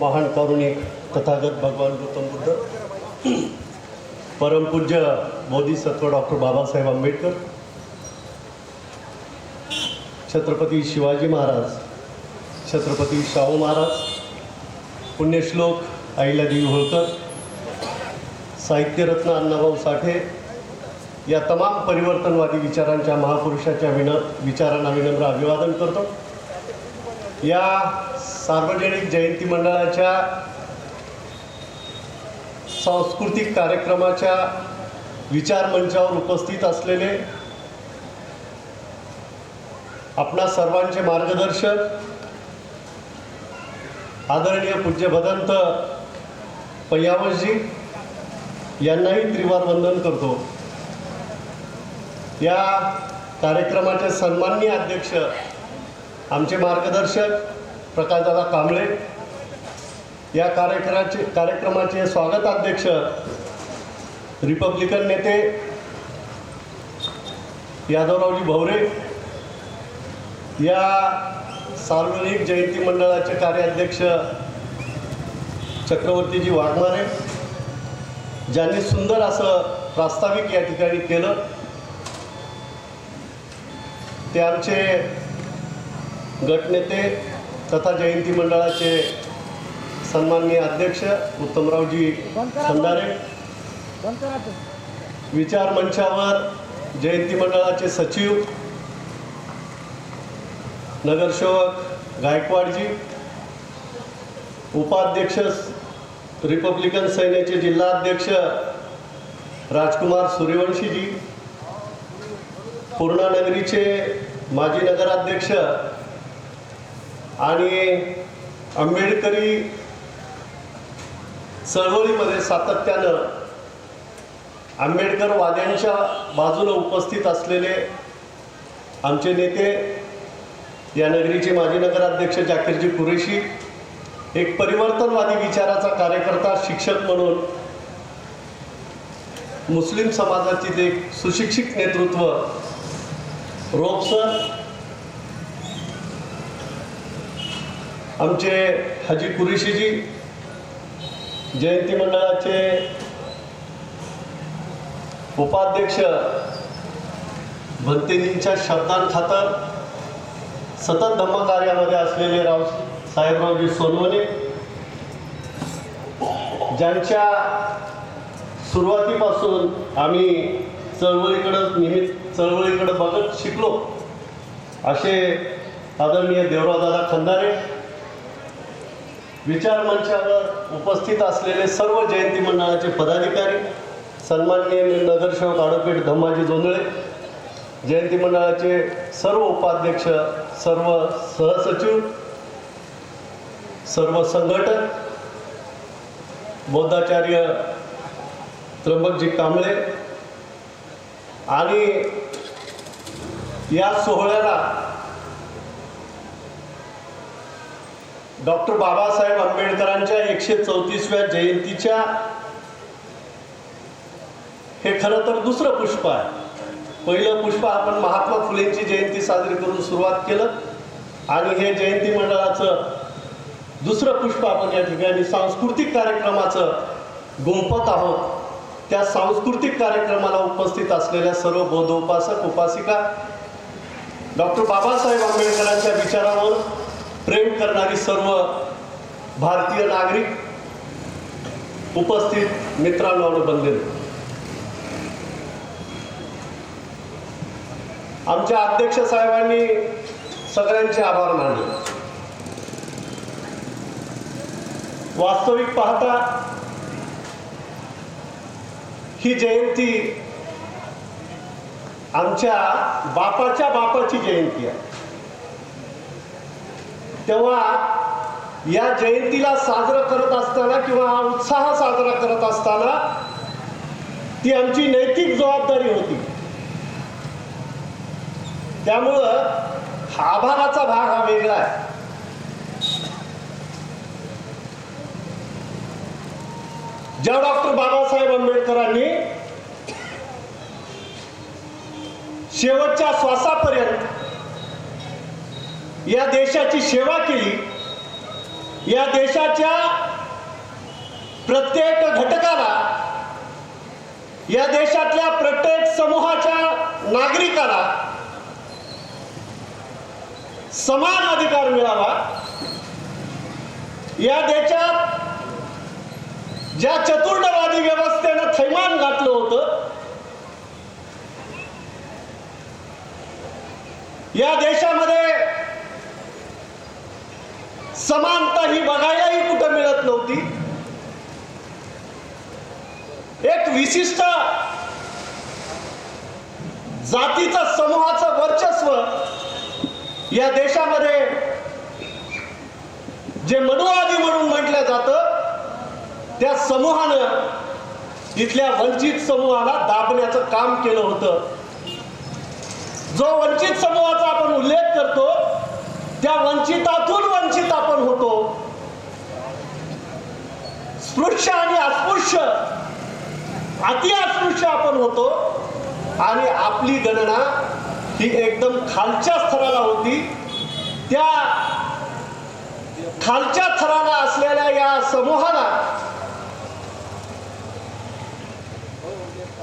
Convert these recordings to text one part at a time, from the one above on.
महान कारुणिक तथागत भगवान गौतम बुद्ध परमपूज्य मोदी सत्व डॉक्टर बाबासाहेब आंबेडकर छत्रपती शिवाजी महाराज छत्रपती शाहू महाराज पुण्यश्लोक अहिल्यादेवी होळकर साहित्यरत्न अण्णाभाऊ साठे या तमाम परिवर्तनवादी विचारांच्या महापुरुषाच्या विन विचारांना विनम्र अभिवादन करतो. या सार्वजनिक जयंती मंडळाच्या सांस्कृतिक कार्यक्रमाच्या विचार मंचावर उपस्थित असलेले आपणा सर्वांचे मार्गदर्शक आदरणीय पूज्य भदंत पय्यावसजी यांनाही त्रिवार वंदन करतो. या कार्यक्रमाचे सन्माननीय अध्यक्ष आमचे मार्गदर्शक प्रकाशदादा कांबळे. या कार्यक्रमाचे कार्यक्रमाचे स्वागताध्यक्ष रिपब्लिकन नेते यादवरावजी भवरे. या सार्वजनिक जयंती मंडळाचे कार्याध्यक्ष चक्रवर्तीजी वाघमारे. ज्यांनी सुंदर असं प्रास्ताविक या ठिकाणी केलं. ते आमचे गटनेते तथा जयंती मंडळाचे सन्माननीय अध्यक्ष उत्तमरावजी खंडारे विचार मंचावर जयंती मंडळाचे सचिव नगरसेवक गायकवाडजी उपाध्यक्ष रिपब्लिकन सैन्याचे जिल्हाध्यक्ष राजकुमार सूर्यवंशीजी पूर्णानगरीचे माजी नगराध्यक्ष आणि आंबेडकरी चळवळीमध्ये सातत्यानं आंबेडकर वाद्यांच्या बाजूला उपस्थित असलेले आमचे नेते या नगरीचे माजी नगराध्यक्ष जाकीरजी कुरेशी एक परिवर्तनवादी विचाराचा कार्यकर्ता शिक्षक म्हणून मुस्लिम समाजाचे एक सुशिक्षित नेतृत्व रोपसर आमचे हाजी कुरेशीजी जयंती मंडळाचे उपाध्यक्ष भंतेजींच्या शब्दांखातर सतत धम्मकार्यामध्ये असलेले राव साहेबरावजी सोनवणे ज्यांच्या सुरुवातीपासून आम्ही चळवळीकडं नेहमी चळवळीकडं बघत शिकलो असे आदरणीय देवरावदादा खंदारे विचार मंचावर उपस्थित असलेले सर्व जयंती मंडळाचे पदाधिकारी सन्माननीय नगरसेवक आडोपेठ धम्माजी जोंधळे जयंती मंडळाचे सर्व उपाध्यक्ष सर्व सहसचिव सर्व संघटक बौद्धाचार्य त्र्यंबकजी कांबळे आणि या सोहळ्याला डॉक्टर बाबासाहेब आंबेडकरांच्या एकशे चौतीसव्या जयंतीच्या हे खरं तर दुसरं पुष्प आहे. पहिलं पुष्प आपण महात्मा फुलेंची जयंती साजरी करून सुरुवात केलं आणि हे जयंती मंडळाचं दुसरं पुष्प आपण या ठिकाणी सांस्कृतिक कार्यक्रमाचं गुंफत आहोत. त्या सांस्कृतिक कार्यक्रमाला उपस्थित असलेल्या सर्व बोधोपासक उपासिका डॉक्टर बाबासाहेब आंबेडकरांच्या विचारावर प्रेम करणारी सर्व भारतीय नागरिक उपस्थित मित्रांनो आणि आमच्या अध्यक्ष साहेबांनी सगळ्यांचे आभार मानले. वास्तविक पाहता ही जयंती आमच्या बापाच्या बापाची जयंती आहे. तेव्हा या जयंतीला साजरं करत असताना किंवा हा उत्साह साजरा करत असताना ती आमची नैतिक जबाबदारी होती. त्यामुळं हा आभाराचा भाग हा वेगळा आहे. ज्या डॉक्टर बाबासाहेब आंबेडकरांनी शेवटच्या श्वासापर्यंत या देशाची सेवा केली. या देशाच्या प्रत्येक घटकाला या देशातल्या प्रत्येक समूहाच्या नागरिकाला समान अधिकार मिळावा. या देशात ज्या चतुर्णवादी व्यवस्थेनं थैमान घातलं होतं या देशामध्ये समानता ही बघायलाही कुठं मिळत नव्हती. एक विशिष्ट जातीचा समूहाचं वर्चस्व या देशामध्ये जे मनुवादी म्हणून म्हटलं जातं त्या समूहानं इथल्या वंचित समूहाला दाबण्याचं काम केलं होतं. जो वंचित समूहाचा आपण उल्लेख करतो त्या वंचितातून वंचित आपण होतो. स्पृश्य आणि अस्पृश्य अति अस्पृश्य आपण होतो. आणि आपली गणना ही एकदम खालच्या स्तराला होती. त्या खालच्या थराला असलेल्या या समूहाला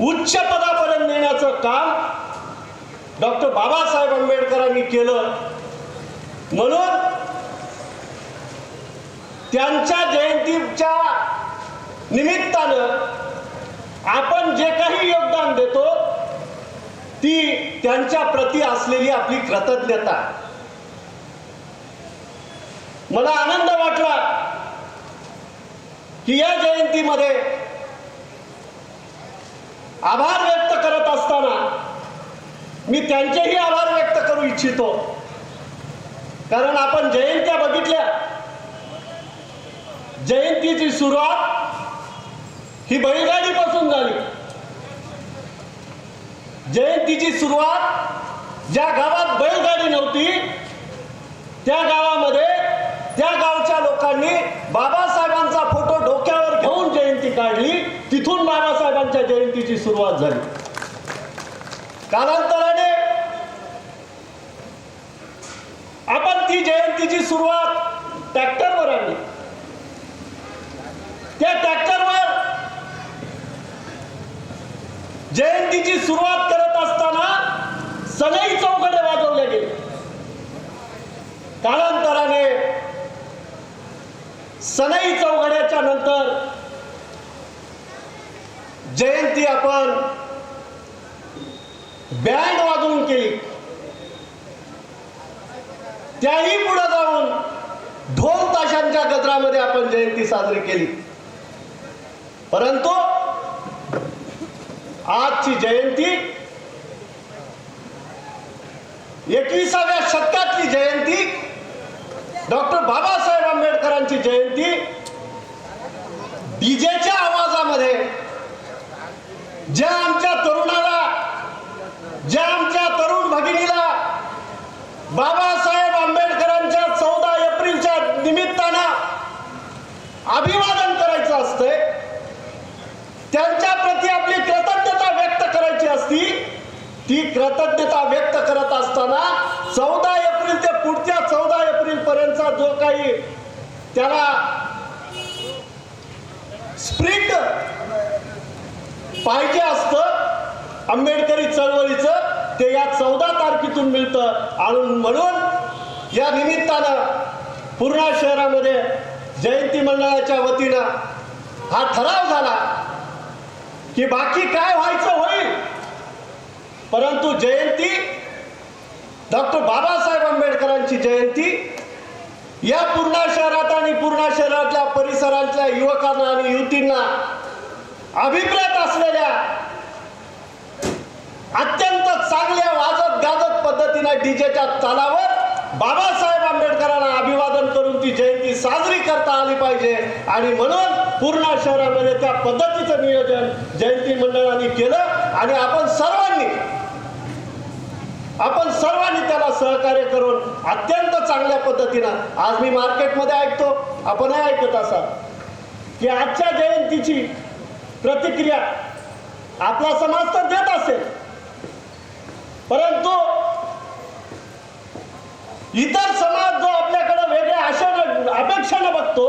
उच्च पदापर्यंत नेण्याचं काम डॉक्टर बाबासाहेब आंबेडकरांनी केलं. म्हणून त्यांच्या जयंतीच्या निमित्तानं आपण जे काही योगदान देतो ती त्यांच्या प्रती असलेली आपली कृतज्ञता. मला आनंद वाटला की या जयंतीमध्ये आभार व्यक्त करत असताना मी त्यांचेही आभार व्यक्त करू इच्छितो. कारण आपण जयंत्या बघितल्या. जयंतीची सुरुवात ही बैलगाडीपासून झाली. जयंतीची सुरुवात ज्या गावात बैलगाडी नव्हती त्या गावामध्ये त्या गावच्या लोकांनी बाबासाहेबांचा फोटो डोक्यावर घेऊन जयंती काढली. तिथून बाबासाहेबांच्या जयंतीची सुरुवात झाली. कालांतर ती जयंतीची सुरुवात ट्रॅक्टरवर आणली त्या ट्रॅक्टरवर जयंतीची सुरुवात करत असताना सगळी चौकडे वाजवले गेले. कालांतराने सनई चौघड्याच्या नंतर जयंती आपण बँड वाजवून केली त्याही पुढे जाऊन ढोल ताशांच्या गजरामध्ये आपण जयंती साजरी केली. परंतु आजची जयंती एकविसाव्या शतकातली जयंती डॉक्टर बाबासाहेब आंबेडकरांची जयंती डीजेच्या आवाजामध्ये ज्या आमच्या तरुणाला ज्या आमच्या तरुण भगिनीला बाबासाहेब आंबेडकरांच्या चौदा एप्रिलच्या निमित्तानं अभिवादन करायचं असतंय त्यांच्या प्रती आपली कृतज्ञता व्यक्त करायची असती ती कृतज्ञता व्यक्त करत असताना चौदा एप्रिल ते पुढच्या चौदा एप्रिल पर्यंतचा जो काही त्याला स्प्रिंट पाहिजे असत आंबेडकरी चळवळीचं ते या चौदा तारखेतून मिळतं. आणि म्हणून या निमित्तानं पूर्णा शहरामध्ये जयंती मंडळाच्या वतीनं हा ठराव झाला की बाकी काय व्हायचं होईल. परंतु जयंती डॉक्टर बाबासाहेब आंबेडकरांची जयंती या पूर्णा शहरात आणि पूर्णा शहरातल्या परिसरातल्या युवकांना आणि युवतींना अभिप्रेत असलेल्या अत्यंत चांगल्या वाजत गाजत पद्धतीनं डीजेच्या तालावर बाबासाहेब आंबेडकरांना अभिवादन करून ती जयंती साजरी करता आली पाहिजे. आणि म्हणून पूर्णा शहरामध्ये त्या पद्धतीचं नियोजन जयंती मंडळाने केलं. आणि आपण सर्वांनी आपण सर्वांनी त्याला सहकार्य करून अत्यंत चांगल्या पद्धतीनं आज मी मार्केटमध्ये ऐकतो आपणही ऐकत असाल की आजच्या जयंतीची प्रतिक्रिया आपला समाज तर देत असेल. परंतु इतर समाज जो आपल्याकडे वेगळ्या आशा अपेक्षाने बघतो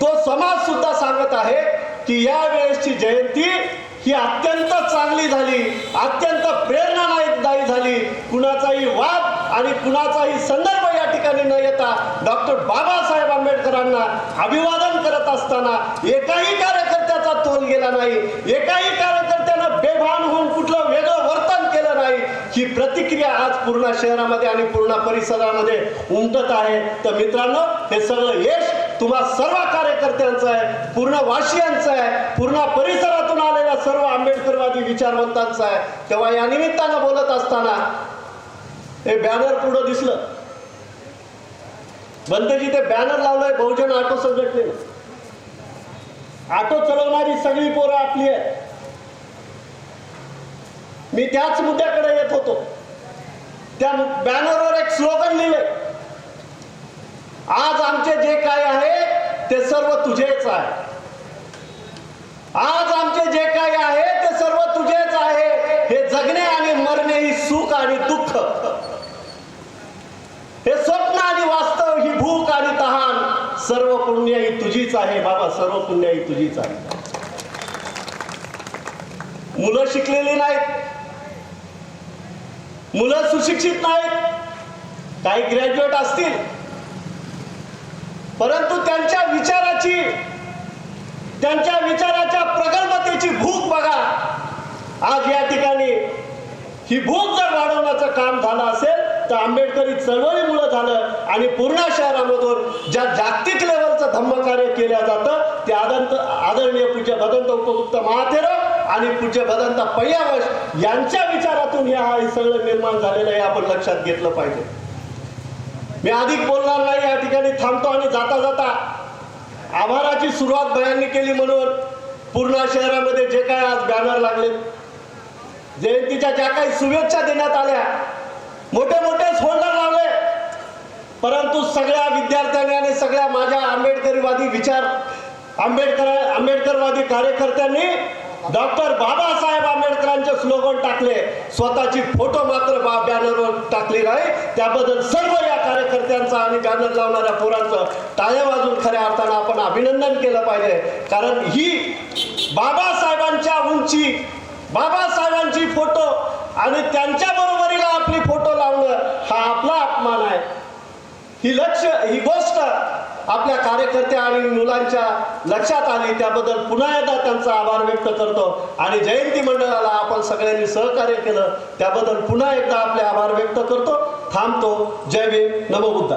तो समाज सुद्धा सांगत आहे की या वेळेसची जयंती ही अत्यंत चांगली झाली अत्यंत प्रेरणादायी झाली. कुणाचाही वाद आणि कुणाचाही संदर्भ या ठिकाणी न येता डॉक्टर बाबासाहेब आंबेडकरांना अभिवादन करत असताना एकाही कार्यकर्त्याचा तोल गेला नाही. एकाही कार्यकर्त्यानं बेभान होऊन कुठलं वेगळं वर्तन केलं नाही ही प्रतिक्रिया आज पूर्ण शहरामध्ये आणि पूर्ण परिसरामध्ये उमटत आहे. तर मित्रांनो हे सगळं यश तुम्हा सर्व कार्यकर्त्यांचं आहे पूर्ण वाशियांचं आहे पूर्ण परिसरातून आलेल्या सर्व आंबेडकरवादी विचारवंतांचं आहे. तेव्हा या निमित्तानं बोलत असताना हे बॅनर पुढं दिसलं. बंदजी ते बॅनर लावलंय बहुजन ऑटो संघटनेनं ऑटो चालवणारी सगळी पोरं आपली आहे मी त्याच मुद्द्याकडे येत होतो. त्या बॅनरवर एक स्लोगन लिहिले आज आमचे जे काय आहे ते सर्व तुझेच आहे. आज आमचे जे काय आहे ते सर्व तुझेच आहे. हे जगणे आणि मरणे ही सुख आणि दुःख. हे स्वप्न आणि वास्तव ही भूक आणि तहान. सर्व पुण्य ही तुझीच आहे बाबा सर्व पुण्य ही तुझीच आहे. मुलं शिकलेली नाहीत. मुलं सुशिक्षित नाहीत. काही ग्रॅज्युएट असतील. परंतु त्यांच्या विचाराची त्यांच्या विचाराच्या प्रगल्भतेची भूक बघा. आज या ठिकाणी ही भूक जर वाढवण्याचं काम झालं असेल तर आंबेडकरी चळवळीमुळे झालं आणि पूर्ण शहरामधून ज्या जागतिक लेवलचं धम्मकार्य केलं जातं ते आदंत आदरणीय पूज्य भदंत उपयुक्त महाथेरव आणि पूज्य भदंत पय्यावश यांच्या विचारातून हे हे सगळं निर्माण झालेलं आहे आपण लक्षात घेतलं पाहिजे. मी अधिक बोलणार नाही या ठिकाणी थांबतो आणि जाता जाता आभाराची सुरुवात बयांनी केली म्हणून पूर्ण शहरामध्ये जे काय आज बॅनर लागले जयंतीच्या ज्या काही शुभेच्छा देण्यात आल्या मोठे मोठे होल्डर लावले. परंतु सगळ्या विद्यार्थ्यांनी आणि सगळ्या माझ्या आंबेडकरीवादी विचार आंबेडकर आंबेडकरवादी कार्यकर्त्यांनी डॉक्टर बाबासाहेब आंबेडकरांचे स्लोगन टाकले. स्वतःची फोटो मात्र बा बॅनरवर टाकली नाही. त्याबद्दल सर्व या कार्यकर्त्यांचं आणि बॅनर लावणाऱ्या पोरांचं टाळ्या वाजून खऱ्या अर्थानं आपण अभिनंदन केलं पाहिजे. कारण ही बाबासाहेबांच्या उंची बाबासाहेबांची फोटो आणि त्यांच्या बरोबरीला आपली फोटो लावणं हा आपला अपमान आहे. ही लक्ष ही गोष्ट आपल्या कार्यकर्त्या आणि मुलांच्या लक्षात आली त्याबद्दल पुन्हा एकदा त्यांचा आभार व्यक्त करतो. आणि जयंती मंडळाला आपण सगळ्यांनी सहकार्य केलं त्याबद्दल पुन्हा एकदा आपले आभार व्यक्त करतो. थांबतो. जय भीम. नमो बुद्धा